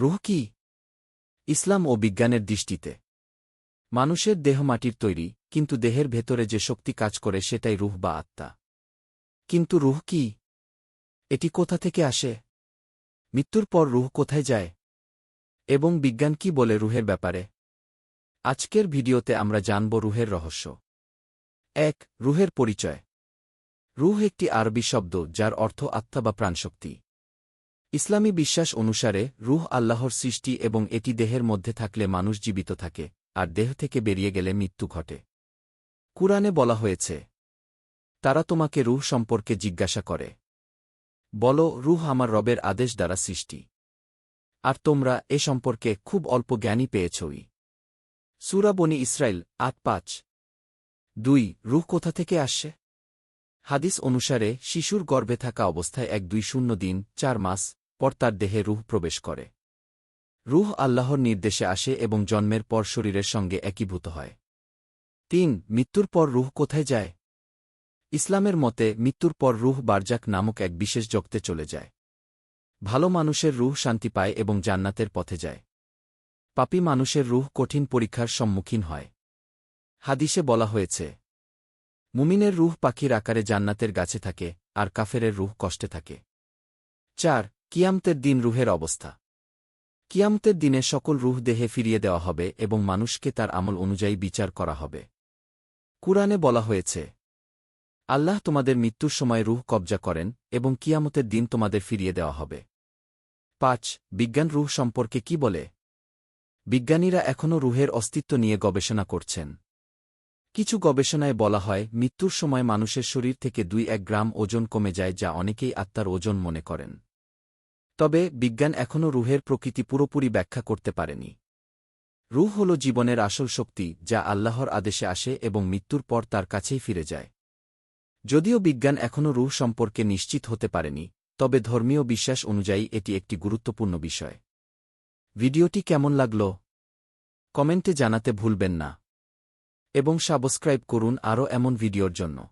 রুহ কি? ইসলাম ও বিজ্ঞানের দৃষ্টিতে। মানুষের দেহ মাটির তৈরি, কিন্তু দেহের ভেতরে যে শক্তি কাজ করে সেটাই রুহ বা আত্মা। কিন্তু রুহ কি? এটি কোথা থেকে আসে? মৃত্যুর পর রুহ কোথায় যায়? এবং বিজ্ঞান কি বলে রুহের ব্যাপারে? আজকের ভিডিওতে আমরা জানব রুহের রহস্য। এক, রুহের পরিচয়। রুহ একটি আরবি শব্দ যার অর্থ আত্মা বা প্রাণশক্তি। ইসলামী বিশ্বাস অনুসারে, রুহ আল্লাহর সৃষ্টি এবং এটি দেহের মধ্যে থাকলে মানুষ জীবিত থাকে, আর দেহ থেকে বেরিয়ে গেলে মৃত্যু ঘটে। কুরআনে বলা হয়েছে, তারা তোমাকে রুহ সম্পর্কে জিজ্ঞাসা করে। বল, রুহ আমার রবের আদেশ দ্বারা সৃষ্টি। আর তোমরা এ সম্পর্কে খুব অল্প জ্ঞানই পেয়েছই। সুরা বনি ইসরায়েল আট পাঁচ। দুই, রুহ কোথা থেকে আসছে হাদিস অনুসারে, শিশুর গর্ভে থাকা অবস্থায় এক দুই শূন্য দিন, চার মাস পর তার দেহে রুহ প্রবেশ করে। রুহ আল্লাহর নির্দেশে আসে এবং জন্মের পর শরীরের সঙ্গে একীভূত হয়। তিন, মৃত্যুর পর রুহ কোথায় যায়? ইসলামের মতে, মৃত্যুর পর রুহ বারজাক নামক এক বিশেষ জগতে চলে যায়। ভালো মানুষের রুহ শান্তি পায় এবং জান্নাতের পথে যায়। পাপী মানুষের রুহ কঠিন পরীক্ষার সম্মুখীন হয়। হাদিসে বলা হয়েছে, মুমিনের রুহ পাখির আকারে জান্নাতের গাছে থাকে, আর কাফেরের রুহ কষ্টে থাকে। চার কিয়ামতের দিন রুহের অবস্থা। কিয়ামতের দিনে সকল রুহ দেহে ফিরিয়ে দেওয়া হবে এবং মানুষকে তার আমল অনুযায়ী বিচার করা হবে। কুরআনে বলা হয়েছে, আল্লাহ তোমাদের মৃত্যুর সময় রুহ কবজা করেন এবং কিয়ামতের দিন তোমাদের ফিরিয়ে দেওয়া হবে। পাঁচ, বিজ্ঞান রুহ সম্পর্কে কি বলে? বিজ্ঞানীরা এখনও রুহের অস্তিত্ব নিয়ে গবেষণা করছেন। কিছু গবেষণায় বলা হয়, মৃত্যুর সময় মানুষের শরীর থেকে দুই এক গ্রাম ওজন কমে যায় যা অনেকেই আত্মার ওজন মনে করেন। তবে বিজ্ঞান এখনও রুহের প্রকৃতি পুরোপুরি ব্যাখ্যা করতে পারেনি। রুহ হল জীবনের আসল শক্তি, যা আল্লাহর আদেশে আসে এবং মৃত্যুর পর তার কাছেই ফিরে যায়। যদিও বিজ্ঞান এখনও রুহ সম্পর্কে নিশ্চিত হতে পারেনি, তবে ধর্মীয় বিশ্বাস অনুযায়ী এটি একটি গুরুত্বপূর্ণ বিষয়। ভিডিওটি কেমন লাগল? কমেন্টে জানাতে ভুলবেন না। এবং সাবস্ক্রাইব করুন আরও এমন ভিডিওর জন্য।